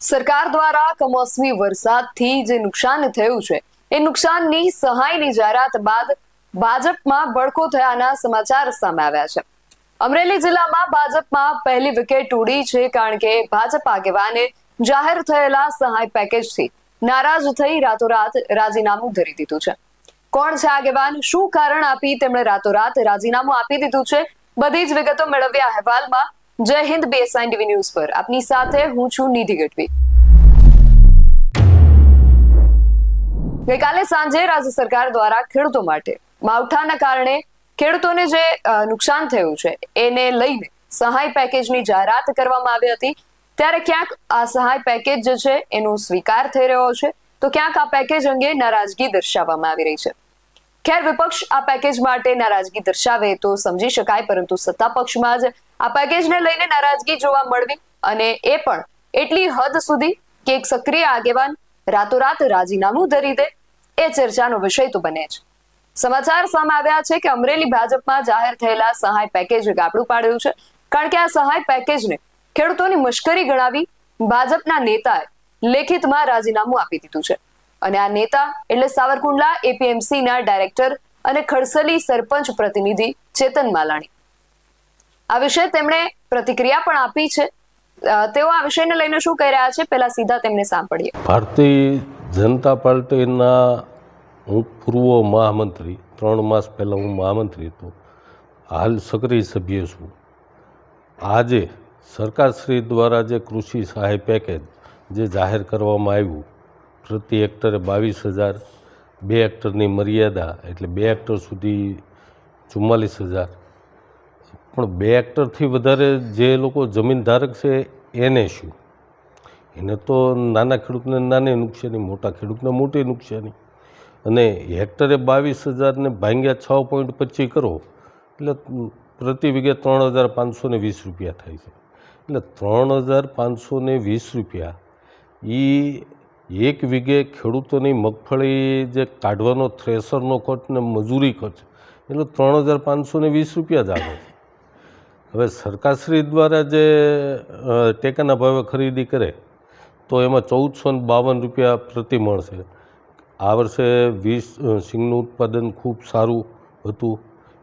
સરકાર દ્વારા કમોસમી વરસાદથી જે નુકસાન થયું છે, એ નુકસાનની સહાયની જાહેરાત બાદ ભાજપમાં બળકો થયાના સમાચાર સામે આવ્યા છે. અમરેલી જિલ્લામાં ભાજપમાં પહેલી વિકેટ ઉડી છે કારણ કે ભાજપ આગેવાને જાહેર થયેલા સહાય પેકેજથી નારાજ થઈ રાતોરાત રાજીનામું ધરી દીધું છે. કોણ છે આગેવાન? શું કારણ આપી તેમણે રાતોરાત રાજીનામું આપી દીધું છે? બધી જ વિગતો મેળવ્યા અહેવાલમાં જય હિન્દ બેસાઇન ટીવી ન્યૂઝ પર. આપની સાથે હું છું નિધિ ગઢવી. ગઈકાલે સાંજે રાજ્ય સરકાર દ્વારા ખેડૂતો માટે, માવઠાના કારણે ખેડૂતોને જે નુકસાન થયું છે, એને લઈને સહાય પેકેજની જાહેરાત કરવામાં આવી હતી. ત્યારે ક્યાંક આ સહાય પેકેજ જે છે, એનો સ્વીકાર થઈ રહ્યો છે. તો ક્યાંક આ પેકેજ અંગે નારાજગી દર્શાવવામાં આવી રહી છે. ખેર વિપક્ષ આ પેકેજ માટે નારાજગી દર્શાવે તો સમજી શકાય, પરંતુ સત્તા પક્ષમાં જ આ પેકેજને લઈને નારાજગી જોવા મળવી અને એ પણ એટલી હદ સુધી કે એક સક્રિય આગેવાન રાતોરાત રાજીનામું ધરી દે એ ચર્ચાનો વિષય તો બને છે સમાચાર સામે આવ્યા છે કે અમરેલી ભાજપમાં જાહેર થયેલા સહાય પેકેજ ગાબડું પાડ્યું છે, કારણ કે આ સહાય પેકેજને ખેડૂતોની મશ્કરી ગણાવી ભાજપના નેતાએ લેખિતમાં રાજીનામું આપી દીધું છે. અને આ નેતા એટલે સાવરકુંડલા એપીએમસી ના ડાયરેક્ટર અને ખડસલી સરપંચ પ્રતિનિધિ ચેતન માલાણી. આ વિશે તેમણે પ્રતિક્રિયા પણ આપી છે. તેઓ આ વિષયને લઈને શું કહી રહ્યા છે પહેલા સીધા તેમને સાંભળીએ. ભારતીય જનતા પાર્ટીના હું પૂર્વ મહામંત્રી, ત્રણ માસ પહેલાં હું મહામંત્રી હતો. હાલ સક્રિય સભ્ય છું. આજે સરકારશ્રી દ્વારા જે કૃષિ સહાય પેકેજ જે જાહેર કરવામાં આવ્યું પ્રતિ હેક્ટરે બાવીસ હજાર બે હેક્ટરની મર્યાદા એટલે બે હેક્ટર સુધી ચુમ્માલીસ હજાર. પણ બે હેક્ટરથી વધારે જે લોકો જમીન ધારક છે, એને શું? એને તો નાના ખેડૂતને નાની નુકસાની મોટા ખેડૂતને મોટી નુકસાની અને હેક્ટરે બાવીસ હજારને ભાંગ્યા છ પોઈન્ટ પચીસ કરો, એટલે પ્રતિ વીઘે ત્રણ હજાર પાંચસો ને વીસ રૂપિયા થાય છે. એટલે ત્રણ હજાર પાંચસો વીસ રૂપિયા એ એક વીઘે ખેડૂતોની મગફળી જે કાઢવાનો થ્રેસરનો ખર્ચ ને મજૂરી ખર્ચ, એટલે ત્રણ હજાર પાંચસો વીસ રૂપિયા જ આવે હવે સરકારશ્રી દ્વારા જે ટેકાના ભાવે ખરીદી કરે, તો એમાં ચૌદસો ને બાવન રૂપિયા પ્રતિ મળશે આ વર્ષે વીસ સિંગનું ઉત્પાદન ખૂબ સારું હતું,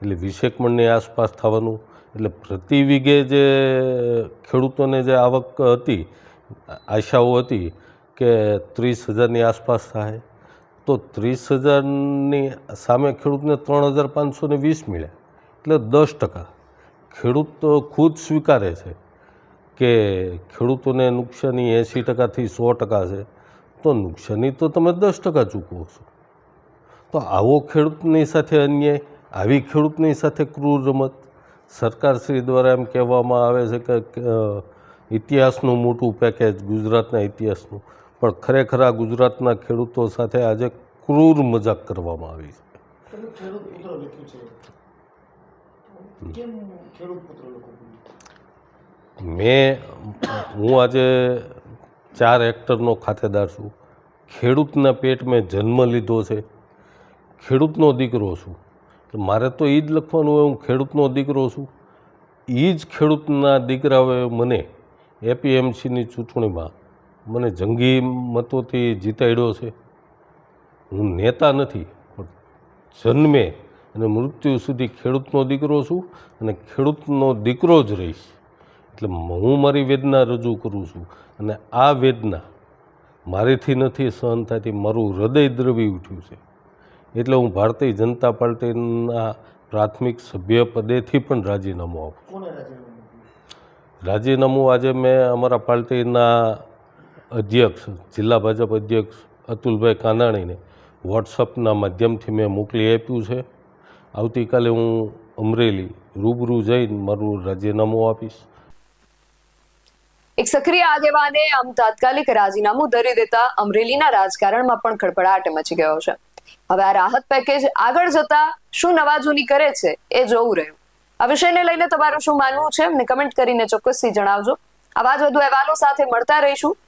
એટલે વીસેક મણની આસપાસ થવાનું, એટલે પ્રતિ વીઘે જે ખેડૂતોને જે આવક હતી, આશાઓ હતી કે ત્રીસ હજારની આસપાસ થાય, તો ત્રીસ હજારની સામે ખેડૂતને ત્રણ હજાર પાંચસો ને વીસ મળે, એટલે દસ ટકા. ખેડૂત ખુદ સ્વીકારે છે કે ખેડૂતોને નુકસાની એંસી ટકાથી સો ટકા છે, તો નુકસાની તો તમે દસ ટકા ચૂકવો છો. તો આવો ખેડૂતની સાથે અન્યાય, આવી ખેડૂતની સાથે ક્રૂર રમત. સરકારશ્રી દ્વારા એમ કહેવામાં આવે છે કે ઇતિહાસનું મોટું પેકેજ ગુજરાતના ઇતિહાસનું. પણ ખરેખર આ ગુજરાતના ખેડૂતો સાથે આજે ક્રૂર મજાક કરવામાં આવી છે. મેં હું આજે ચાર હેક્ટરનો ખાતેદાર છું. ખેડૂતના પેટ મેં જન્મ લીધો છે. ખેડૂતનો દીકરો છું. તો મારે તો એ જ લખવાનું હોય હું ખેડૂતનો દીકરો છું. એ જ ખેડૂતના દીકરાઓએ મને એપીએમસીની ચૂંટણીમાં મને જંગી મતોથી જીતાડ્યો છે. હું નેતા નથી પણ જન્મે અને મૃત્યુ સુધી ખેડૂતનો દીકરો છું અને ખેડૂતનો દીકરો જ રહીશ. એટલે હું મારી વેદના રજૂ કરું છું અને આ વેદના મારીથી નથી સહન થતી મારું હૃદય દ્રવી ઉઠ્યું છે. એટલે હું ભારતીય જનતા પાર્ટીના પ્રાથમિક સભ્ય પદેથી પણ રાજીનામું આપું રાજીનામું આજે મેં અમારા પાર્ટીના અધ્યક્ષ, જિલ્લા ભાજપ અધ્યક્ષ અતુલભાઈ કાનાણીને વોટ્સઅપના માધ્યમથી મેં મોકલી આપ્યું છે. આવતીકાલે હું અમરેલી રૂબરૂ જઈને મારું રાજીનામું આપીશ. એક સક્રિય આગેવાને આમ તાત્કાલિક રાજીનામું ધરી દેતા અમરેલીના રાજકારણમાં પણ ખળભળાટ મચી ગયો છે. હવે આ રાહત પેકેજ આગળ જતા શું નવાજૂની કરે છે એ જોવું રહ્યું. આ વિષયને લઈને તમારું શું માનવું છે? મને કમેન્ટ કરીને ચોક્કસથી જણાવજો. આવા જ વધુ અહેવાલો સાથે મળતા રહીશું.